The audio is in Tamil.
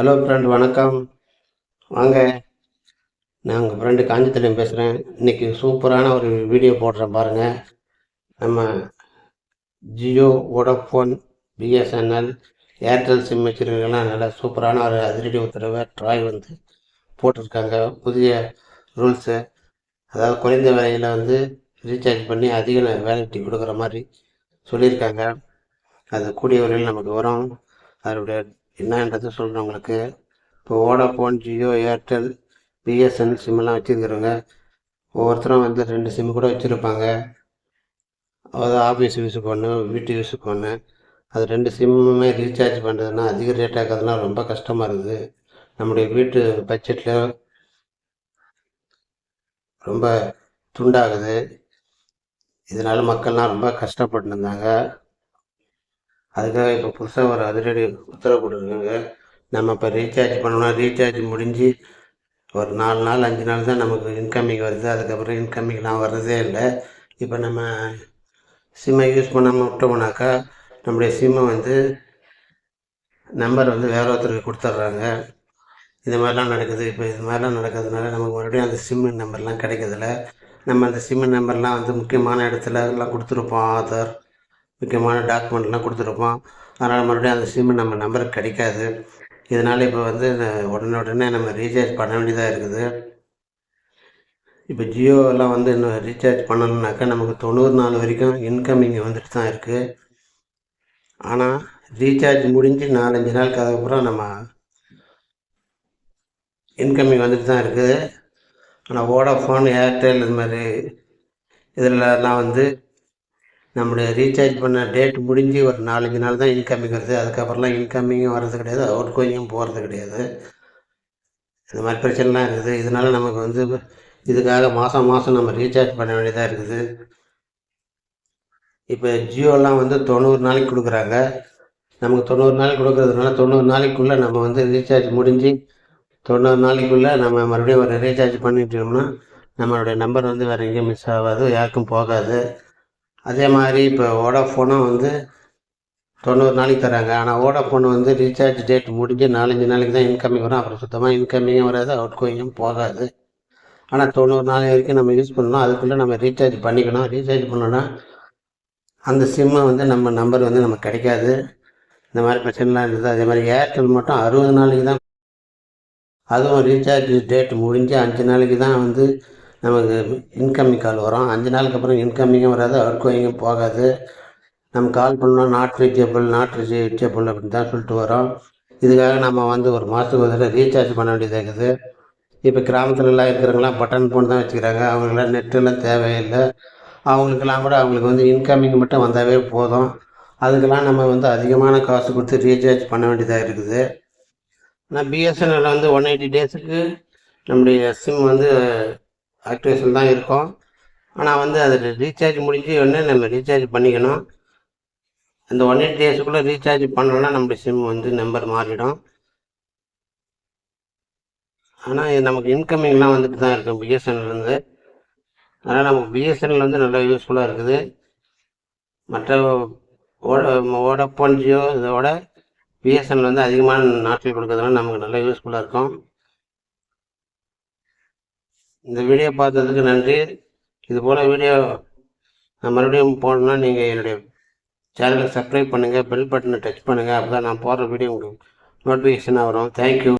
ஹலோ ஃப்ரெண்ட் வணக்கம். வாங்க. நான் உங்கள் ஃப்ரெண்டு காஞ்சித்தலையும் பேசுகிறேன் இன்றைக்கி சூப்பரான ஒரு வீடியோ போடுறேன் பாருங்கள் நம்ம Jio Vodafone BSNL Airtel SIM வச்சுருக்கலாம் நல்லா சூப்பரான ஒரு அதிரடி உத்தரவை ட்ராய் வந்து போட்டிருக்காங்க. புதிய ரூல்ஸு அதாவது குறைந்த விலையில் வந்து ரீசார்ஜ் பண்ணி அதிக வேலிட்டி கொடுக்குற மாதிரி சொல்லியிருக்காங்க. அது கூடிய வரையில் நமக்கு வரும். அதோடைய என்னன்றது சொல்கிறேன் உங்களுக்கு இப்போ வோடாஃபோன் ஜியோ ஏர்டெல் பிஎஸ்என் சிம்மெல்லாம் வச்சுருக்கிறவங்க ஒவ்வொருத்தரும் வந்து ரெண்டு சிம் கூட வச்சுருப்பாங்க. அதாவது ஆஃபீஸ் யூஸுக்கு ஒன்று வீட்டு யூஸுக்கு ஒன்று அது ரெண்டு சிம்முமே ரீசார்ஜ் பண்ணுறதுன்னா அதிக ரேட் ஆகிறதுனா ரொம்ப கஷ்டமாக இருக்குது. நம்முடைய வீட்டு பட்ஜெட்டில் ரொம்ப துண்டாகுது. இதனால் மக்கள்லாம் ரொம்ப கஷ்டப்பட்டு இருந்தாங்க. அதுக்காக இப்போ புதுசாக ஒரு அதிரடி உத்தரவு கொடுத்துருக்காங்க நம்ம இப்போ ரீசார்ஜ் பண்ணோம்னா ரீசார்ஜ் முடிஞ்சு ஒரு நாலு நாள் அஞ்சு நாள் தான் நமக்கு இன்கமிங் வருது. அதுக்கப்புறம் இன்கமிங்லாம் வர்றதே இல்லை. இப்போ நம்ம சிம்மை யூஸ் பண்ணாமல் விட்டோம்னாக்கா நம்முடைய சிம்மை வந்து நம்பர் வந்து வேற ஒருத்தருக்கு கொடுத்துட்றாங்க இது மாதிரிலாம் நடக்குது. இப்போ இது மாதிரிலாம் நடக்கிறதுனால நமக்கு மறுபடியும் அந்த சிம்மு நம்பர்லாம் கிடைக்கிறதில்ல. நம்ம அந்த சிம்மு நம்பர்லாம் வந்து முக்கியமான இடத்துல எல்லாம் கொடுத்துருப்போம் ஆதார். முக்கியமான டாக்குமெண்ட்லாம் கொடுத்துருப்போம். அதனால் மறுபடியும் அந்த சிம்மு நம்ம நம்பருக்கு கிடைக்காது. இதனால் இப்போ வந்து உடனே உடனே நம்ம ரீசார்ஜ் பண்ண வேண்டியதாக இருக்குது. இப்போ ஜியோவெல்லாம் வந்து இன்னும் ரீசார்ஜ் பண்ணணுன்னாக்கா நமக்கு தொண்ணூறு நாள் வரைக்கும் இன்கமிங் வந்துட்டு தான் இருக்குது ஆனால் ரீசார்ஜ் முடிஞ்சு நாலஞ்சு நாளுக்கு அதுக்கப்புறம் நம்ம இன்கமிங் வந்துட்டு தான் இருக்குது. ஆனால் வோடாஃபோன் ஏர்டெல் இது மாதிரி இதிலலாம் வந்து நம்முடைய ரீசார்ஜ் பண்ண டேட் முடிஞ்சு ஒரு நாலஞ்சு நாள் தான் இன்கமிங் வருது. அதுக்கப்புறம்லாம் இன்கமிங்கும் வர்றது கிடையாது. அவுட் கோயிங்கும் போகிறது கிடையாது. இந்த மாதிரி பிரச்சனைலாம் இருக்குது. இதனால் நமக்கு வந்து இதுக்காக மாதம் மாதம் நம்ம ரீசார்ஜ் பண்ண வேண்டியதாக இருக்குது. இப்போ ஜியோலாம் வந்து தொண்ணூறு நாளைக்கு கொடுக்குறாங்க. நமக்கு தொண்ணூறு நாளைக்கு கொடுக்குறதுனால தொண்ணூறு நாளைக்குள்ளே நம்ம வந்து ரீசார்ஜ் முடிஞ்சு தொண்ணூறு நாளைக்குள்ளே நம்ம மறுபடியும் ஒரு ரீசார்ஜ் பண்ணிட்டோம்னா நம்மளுடைய நம்பர் வந்து வேறு எங்கேயும் மிஸ் ஆகாது யாருக்கும் போகாது. அதே மாதிரி இப்போ வோடாஃபோனும் வந்து தொண்ணூறு நாளைக்கு தராங்க ஆனால் வோடாஃபோன் வந்து ரீசார்ஜ் டேட் முடிஞ்சு நாலஞ்சு நாளைக்கு தான் இன்கமிங் வரும். அப்புறம் சுத்தமாக இன்கமிங்கும் வராது அவுட் கோயிங்கும் போகாது. ஆனால் தொண்ணூறு நாள் வரைக்கும் நம்ம யூஸ் பண்ணணும். அதுக்குள்ளே நம்ம ரீசார்ஜ் பண்ணிக்கணும். ரீசார்ஜ் பண்ணோன்னா அந்த சிம்மை வந்து நம்ம நம்பர் வந்து நமக்கு கிடைக்காது. இந்த மாதிரி பிரச்சனைலாம் இருந்தது அதே மாதிரி ஏர்டெல் மட்டும் அறுபது நாளைக்கு தான் அதுவும் ரீசார்ஜ் டேட் முடிஞ்சு அஞ்சு நாளைக்கு தான் வந்து நமக்கு இன்கமிங் கால் வரும். அஞ்சு நாளுக்கு அப்புறம் இன்கமிங்கும் வராது அவுட் கோயிங்கும் போகாது. நம்ம கால் பண்ணோம் நாட் ரீச்சபிள் நாட் ரீச்சபிள் அப்படின்னு தான் சொல்லிட்டு வரோம். இதுக்காக நம்ம வந்து ஒரு மாதத்துக்கு ஒரு தடவை ரீசார்ஜ் பண்ண வேண்டியதாக இருக்குது. இப்போ கிராமத்துலலாம் இருக்கிறவங்களாம் பட்டன் ஃபோன் தான் வச்சுக்கிறாங்க. அவங்களுக்குலாம் நெட்டெல்லாம் தேவையில்லை. அவங்களுக்கெல்லாம் கூட அவங்களுக்கு வந்து இன்கமிங் மட்டும் வந்தாவே போதும். அதுக்கெல்லாம் நம்ம வந்து அதிகமான காசு கொடுத்து ரீசார்ஜ் பண்ண வேண்டியதாக இருக்குது. ஆனால் பிஎஸ்என்எல் வந்து ஒன் எயிட்டி டேஸுக்கு நம்முடைய சிம் வந்து ஆக்டிவேஷன் தான் இருக்கும். ஆனால் வந்து அது ரீசார்ஜ் முடிஞ்சு உடனே நம்ம ரீசார்ஜ் பண்ணிக்கணும். அந்த ஒன் எயிட் டேஸுக்குள்ளே ரீசார்ஜ் பண்ணலன்னா நம்மளுடைய சிம் வந்து நம்பர் மாறிடும். ஆனால் இது நமக்கு இன்கமிங்லாம் வந்துட்டு தான் இருக்கும் பிஎஸ்என்எல்லேருந்து அதனால் நமக்கு பிஎஸ்என்எல் வந்து நல்லா யூஸ்ஃபுல்லாக இருக்குது. மற்ற ஓட ஓடப்போன் ஜியோ இதோட பிஎஸ்என்எல் வந்து அதிகமான நாட்கள் கொடுக்கறதுனால நமக்கு நல்லா யூஸ்ஃபுல்லாக இருக்கும். இந்த வீடியோ பார்த்ததுக்கு நன்றி. இது போல் வீடியோ நான் மறுபடியும் போடணும்னா நீங்கள் என்னுடைய சேனலை சப்ஸ்கிரைப் பண்ணுங்கள் பெல் பட்டனை டச் பண்ணுங்கள் அப்போ தான் நான் போடுற வீடியோ உங்களுக்கு நோட்டிஃபிகேஷனாக வரும். தேங்க்யூ